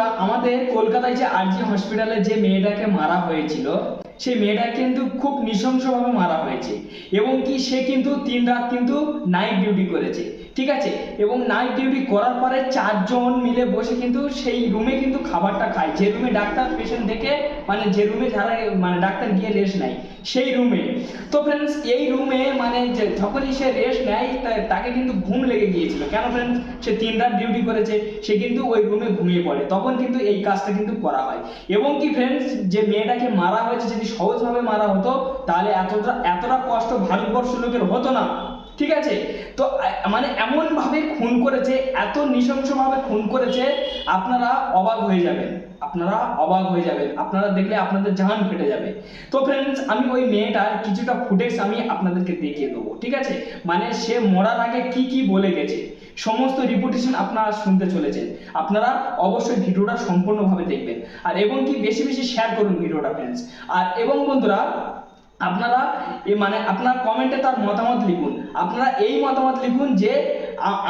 বন্ধুরা, আমাদের কলকাতায় যে আরজি হসপিটালে যে মেয়েটাকে মারা হয়েছিল, সেই মেয়েটা কিন্তু খুব নৃশংসভাবে মারা হয়েছে। এবং কি সে কিন্তু তিন রাত কিন্তু নাইট ডিউটি করেছে। ঠিক আছে? এবং নাইট ডিউটি করার পরে চারজন মিলে বসে কিন্তু সেই রুমে কিন্তু খাবারটা খায়। যে রুমে ডাক্তার পেশেন্ট দেখে মানে যে রুমে যারা মানে ডাক্তার গিয়ে রেস্ট নেয়, সেই রুমে তো ফ্রেন্ডস এই রুমে মানে যে যখনই সে রেস্ট নেয় তাকে কিন্তু ঘুম লেগে গিয়েছিল। কেন ফ্রেন্ডস সে তিন রাত ডিউটি করেছে, সে কিন্তু ওই রুমে ঘুমিয়ে পড়ে। তখন কিন্তু এই কাজটা কিন্তু করা হয়। এবং কি ফ্রেন্ডস যে মেয়েটাকে মারা হয়েছে, যদি সহজভাবে মারা হতো, তাহলে এতটা এতটা কষ্ট ভারতবর্ষ লোকের হতো না। ঠিক আছে? তো মানে এমন ভাবে খুন করেছে এত নৃশংসভাবে খুন করেছে আপনারা অবাক হয়ে যাবেন। আপনারা অবাক হয়ে যাবেন। আপনারা দেখলে আপনাদের জান ফেটে যাবে। তো ফ্রেন্ডস আমি ওই মেয়েটার কিছুটা ফুটেজ আমি আপনাদেরকে দেখিয়ে দেবো, ঠিক আছে? মানে সে মরার আগে কি কি বলে গেছে, সমস্ত রিপোর্টেশন আপনারা শুনতে চলেছেন। আপনারা অবশ্যই ভিডিওটা সম্পূর্ণভাবে দেখবেন। আর এবং কি বেশি বেশি শেয়ার করুন ভিডিওটা ফ্রেন্ডস আর এবং বন্ধুরা আপনারা এ মানে আপনার কমেন্টে তার মতামত লিখুন। আপনারা এই মতামত লিখুন যে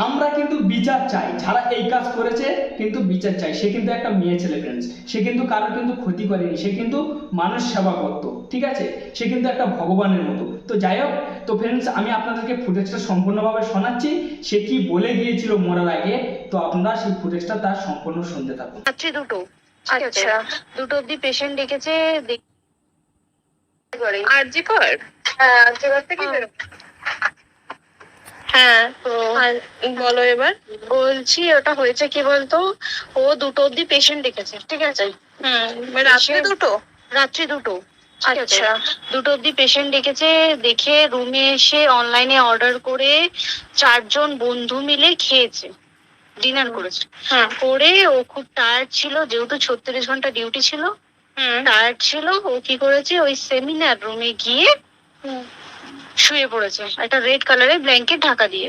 আমরা কিন্তু বিচার চাই। যারা এই কাজ করেছে কিন্তু বিচার চাই। সে কিন্তু একটা মেয়ে ছেলে ফ্রেন্ডস সে কিন্তু কারও কিন্তু ক্ষতি করেনি। সে কিন্তু মানুষ সেবা করতো। ঠিক আছে? সে কিন্তু একটা ভগবানের মতো। তো যাই হোক, তো ফ্রেন্ডস আমি আপনাদেরকে ফুটেজটা সম্পূর্ণভাবে শোনাচ্ছি। সে কি বলে গিয়েছিল মরার আগে, তো আপনারা সেই ফুটেজটা তার সম্পূর্ণ শুনতে থাকুন। রাত্রি দুটো। আচ্ছা। দুটো অব্দি পেশেন্ট ডেকেছে কর? হ্যাঁ হ্যাঁ। হ্যাঁ তো বলো এবার। বলছি ওটা হয়েছে কি বলতো? ও দুটো অব্দি পেশেন্ট ডেকেছে ঠিক আছে? হুম রাত্রে দুটো? রাত্রি দুটো আচ্ছা। দুটো অব্দি পেশেন্ট ডেকেছে দেখে রুমে এসে অনলাইনে অর্ডার করে চারজন বন্ধু মিলে খেয়েছে ডিনার করেছে। হ্যাঁ করে ও খুব টায়ার্ড ছিল যেহেতু ছত্রিশ ঘণ্টা ডিউটি ছিল টায়ার্ড ছিল ও কি করেছে? ওই সেমিনার রুমে গিয়ে শুয়ে পড়েছে একটা রেড কালারের ব্ল্যাঙ্কেট ঢাকা দিয়ে।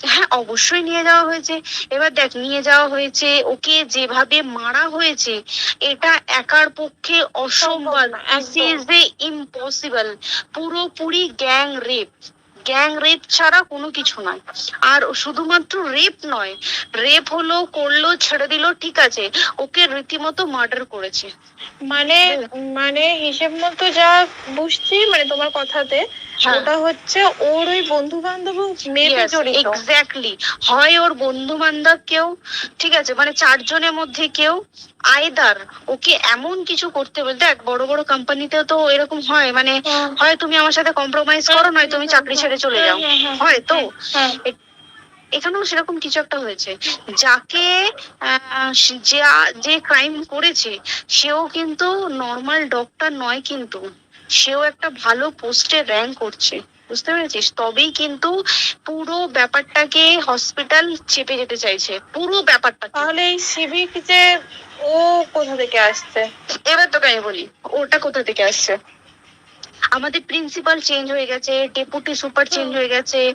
হ্যাঁ অবশ্যই নিয়ে যাওয়া হয়েছে। এবার দেখ নিয়ে যাওয়া হয়েছে ওকে যেভাবে মারা হয়েছে এটা একার পক্ষে অসম্ভব। ইম্পসিবল পুরোপুরি গ্যাং রেপ গ্যাং রেপ ছাড়া কোনো কিছু নয়। আর শুধুমাত্র রেপ নয় রেপ হলো করল ছেড়ে দিল ঠিক আছে ওকে রীতিমতো মার্ডার করেছে। মানে মানে হিসেব মতো যা বুঝছি মানে তোমার কথাতে হ্যাঁ। ওটা হচ্ছে ওর ওই বন্ধু বান্ধব মেয়েতে জড়িত। এক্স্যাক্টলি হয় ওর বন্ধু বান্ধব কেউ ঠিক আছে মানে চারজনের মধ্যে কেউ আয়দার ওকে এমন কিছু করতে বলতে দেখ বড় বড় কোম্পানিতে তো এরকম হয় মানে হ্যাঁ। হয় তুমি আমার সাথে কম্প্রোমাইজ করো নয় তুমি চাকরি ছেড়ে চলে যাও। হ্যাঁ, হ্যাঁ, হয় তো? হ্যাঁ। এখানেও সেরকম কিছু একটা হয়েছে। যাকে যা- যে ক্রাইম করেছে সেও কিন্তু নর্মাল ডক্টর নয় কিন্তু সেও একটা ভালো পোস্টে র্যাঙ্ক করছে। বুঝতে পেরেছিস? তবেই কিন্তু পুরো ব্যাপারটাকে হসপিটাল চেপে যেতে চাইছে। পুরো ব্যাপারটা তাহলে এই সিভিক যে ও কোথা থেকে আসছে? এবার তোকে আমি বলি ওটা কোথা থেকে আসছে? আমাদের প্রিন্সিপাল চেঞ্জ হয়ে গেছে ডেপুটি সুপার চেঞ্জ হয়ে গেছে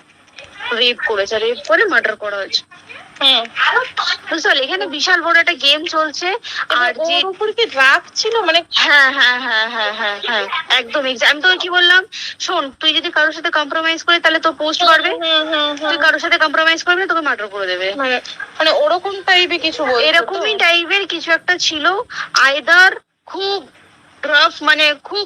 রেপ করেছে রেপ করে মার্ডার করা হয়েছে। বুঝতে পারলি? এখানে বিশাল বড় একটা গেম চলছে আর যে ওর উপর কি রাগ ছিল? মানে হ্যাঁ হ্যাঁ হ্যাঁ হ্যাঁ হ্যাঁ হ্যাঁ একদম আমি তোকে কি বললাম? শোন তুই যদি কারোর সাথে কম্প্রোমাইজ করে তাহলে তো পোস্ট করবে। তুই কারোর সাথে কম্প্রোমাইজ করবি তোকে মার্ডার করে দেবে। মানে মানে ওরকম টাইপের কিছু এরকমই টাইপের কিছু একটা ছিল। আয়দার খুব রাফ মানে খুব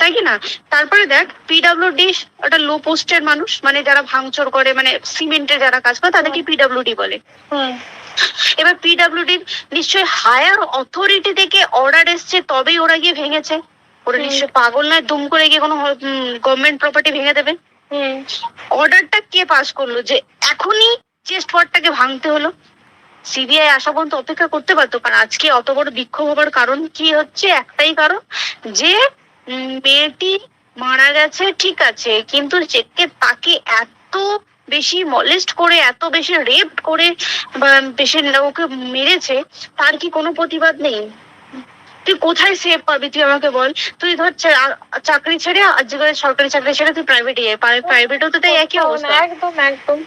তাই কি না? তারপরে দেখ পিডাব্লিউডি একটা লো পোস্টের মানুষ মানে যারা ভাঙচুর করে মানে সিমেন্টে যারা কাজ করে তাদেরকে পিডাব্লিউডি বলে। এবার পিডাব্লিউডি নিশ্চয়ই হায়ার অথরিটি থেকে অর্ডার এসছে তবেই ওরা গিয়ে ভেঙেছে। ওরা। নিশ্চয়ই পাগল নয় দুম করে গিয়ে কোনো গভর্নমেন্ট প্রপার্টি ভেঙে দেবে। অর্ডারটা কে পাস করল? যে এখনই চেস্ট ভাঙতে হলো। সিবিআই আসা পর্যন্ত অপেক্ষা করতে পারতো কারণ আজকে অত বড় বিক্ষোভ হবার কারণ কি হচ্ছে? একটাই কারণ যে মেয়েটি মারা গেছে ঠিক আছে কিন্তু যে তাকে এত বেশি মলেস্ট করে এত বেশি রেপ করে বেশি ওকে মেরেছে তার কি কোনো প্রতিবাদ নেই? তুই কোথায় সেভ পাবি? তুই আমাকে বল। তুই ধর চাকরি ছেড়ে আজকে সরকারি চাকরি ছেড়ে তুই প্রাইভেটে প্রাইভেটও তো তাই একই অবস্থা। একদম একদম।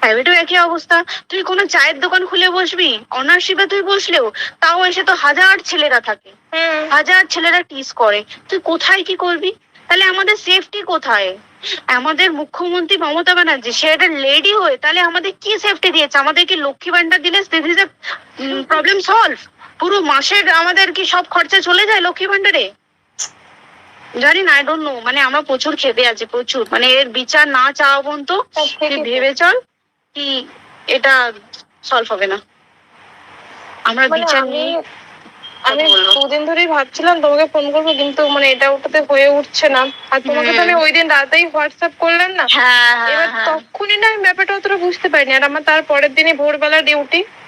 প্রাইভেটেও একই অবস্থা। তুই কোনো চায়ের দোকান খুলে বসবি? অনার্সিপে তুই বসলেও তাও এসে তো হাজার ছেলেরা থাকে। হাজার ছেলেরা টিস করে। তুই কোথায় কি করবি? তাহলে আমাদের সেফটি কোথায়? আমাদের মুখ্যমন্ত্রী মমতা ব্যানার্জি সে একটা লেডি হয়ে তাহলে আমাদের কি সেফটি দিয়েছে? আমাদের কি লক্ষ্মী ভান্ডার দিলে প্রবলেম সলভ পুরো মাসের আমাদের কি সব খরচা চলে যায় লক্ষ্মী ভান্ডারে জানি না আই ডোন্ট নো মানে আমরা প্রচুর খেতে আছি প্রচুর। মানে এর বিচার না চাওয়া পর্যন্ত ভেবে চল। কি এটা সলভ হবে না। আমরা মানে বিচার আমি নিয়ে আমি দুদিন ধরেই ভাবছিলাম তোমাকে ফোন করব কিন্তু মানে এটা ওটাতে হয়ে উঠছে না। আর তোমাকে তো আমি ওই দিন রাতেই হোয়াটসঅ্যাপ করলাম না। হ্যাঁ এবার হ্যাঁ। তখনই না আমি ব্যাপারটা অতটা বুঝতে পারিনি। আর আমার তার পরের দিনই ভোরবেলা ডিউটি হ্যাঁ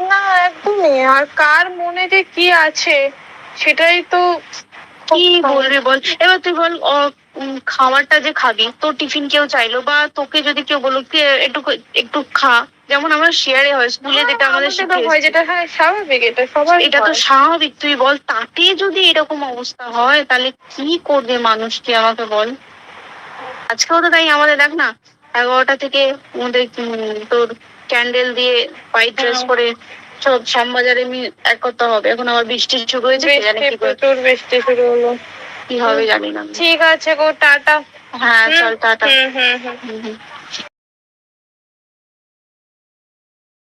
না একদমই। আর কার মনে যে কি আছে সেটাই তো কি বলবি বল? এবার তুই বল খাবারটা যে খাবি তোর টিফিন কেউ চাইলো বা তোকে যদি কেউ বলল কি একটু একটু খা। যেমন আমার শেয়ারে হয় স্কুলে যেটা আমাদের হয় যেটা হ্যাঁ স্বাভাবিক এটা সবার এটা তো স্বাভাবিক। তুই বল তাতে যদি এরকম অবস্থা হয় তাহলে কি করবে মানুষ মানুষকে আমাকে বল? আজকেও তো তাই আমাদের দেখ না এগারোটা থেকে আমাদের উম, তোর ক্যান্ডেল দিয়ে হোয়াইট ড্রেস করে পরে সব শ্যামবাজারে এক করতে হবে। এখন আবার বৃষ্টি শুরু হয়েছে প্রচুর বৃষ্টি শুরু হলো। কি হবে জানি না। ঠিক আছে গো টাটা। হ্যাঁ চল টাটা। হুম। হুম, হুম।